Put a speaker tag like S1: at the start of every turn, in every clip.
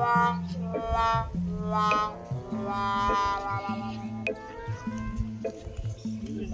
S1: la la la la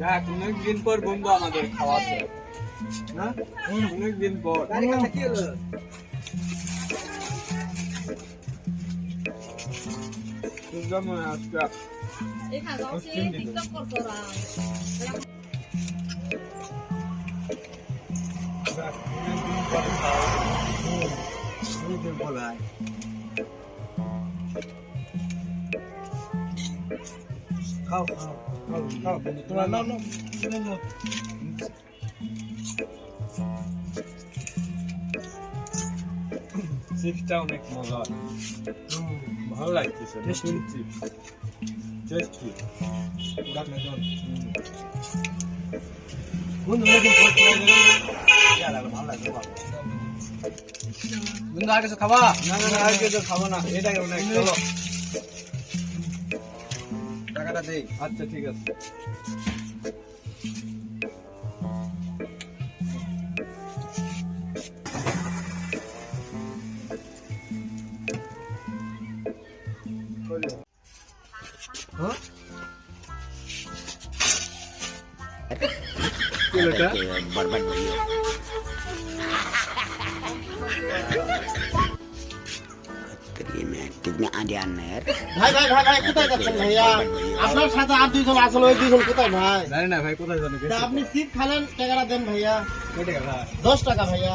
S1: যাক অনেকদিন পর বন্ধু আমাদের খাওয়াছে না? অনেকদিন পর। একদম আজকে
S2: এখানে হচ্ছে টিকটক করছ ওরা।
S1: তোমার নাম নাম চিপসটা অনেক মজা। ভালো লাগতেছে নতুন চিপস টেস্টি
S3: বন্ধু আর কিছু খাবা?
S1: না না না আর কিছু খাব না। এটাই অনেক চলো।
S3: টাকাটা দেই।
S1: আচ্ছা ঠিক আছে। Hả? Cái là cái. Bật bật bật. কিলোটা
S4: ভাই ভাই ভাই ভাই কোথায় যাচ্ছেন ভাইয়া? আপনার সাথে আর দুইজন আসলে ওই দুইজন কোথায় ভাই?
S1: জানি না ভাই কোথায় জানো
S4: আপনি সিট খালেন টাকাটা দেন ভাইয়া। দশ টাকা ভাইয়া।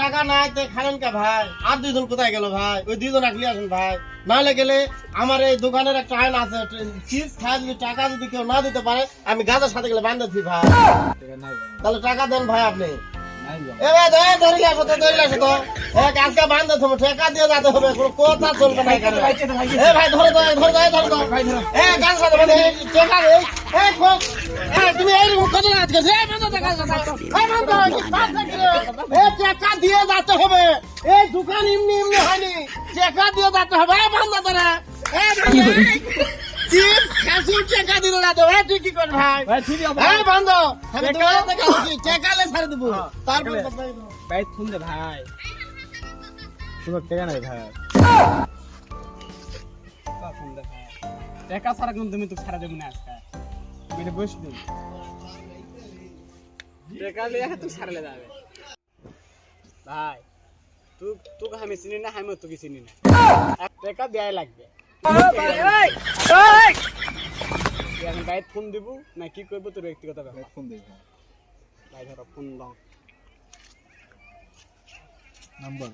S4: টাকা নাই তো খালেন কা ভাই? আর দুইজন কোথায় গেল ভাই? ওই দুইজন আগলি আসেন ভাই। নাহলে গেলে আমার এই দোকানের একটা আইন আছে চিপস খায় যদি টাকা যদি কেউ না দিতে পারে আমি গাছের সাথে গেলে বান্ধবছি ভাই। তাহলে টাকা দেন ভাই আপনি। এ ভাই ধরে আসো তো ধরে আসো তো। এক আজকে বান্ধব হবে টাকা দিয়ে যেতে হবে কোনো কথা চলবে না এখানে। এ ভাই ধরো তো ধরো তো ধরো তো সাথে বাঁধো, এই এই খোক। তুমি এই কত করছ এ দিয়ে যেতে হবে। এই দোকান এমনি এমনি হয়নি। টাকা দিয়ে যেতে হবে। এ বাঁধো তোরা এ চিপস খাসি টাকা দিলে না তো এ তুই কি কর ভাই? হ্যাঁ বান্ধব আমি দোকানে থেকে আসছি টাকা ছাড়ে দেবো। তারপর
S1: ভাই শুন দে ভাই তোমার টাকা নাই ভাই।
S3: টাকা ছাড়া কিন্তু তুমি তো ছাড়া দেবো না আজকে। মেরে বস দিন। টাকা লিয়ে তো ছাড়লে যাবে। ভাই তুই তোকে আমি চিনি না আমি তোকে চিনি না। টাকা দেয়াই লাগবে। তুই আমি গাইড ফোন দিব না কি করব তোর ব্যক্তিগত ব্যাপার
S1: ফোন দে
S3: ভাই ধরো ফোন দাও
S1: নাম্বার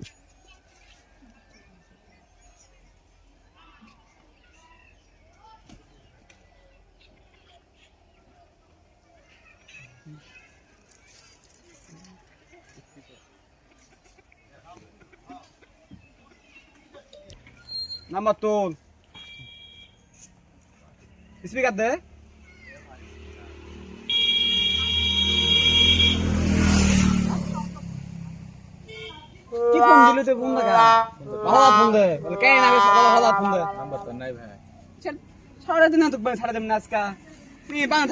S3: নাম্বার তোল স্পিকার দে। কি ফোন দিলি তুই? ফোন লাগা ভালো ফোন দে। কেন না ভালো ভালো ফোন দে।
S1: নাম্বার তো নাই ভাই।
S3: চল সারা দিন তো সারা দিন আজকা। তুই বাঁ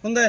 S3: ফোন দে।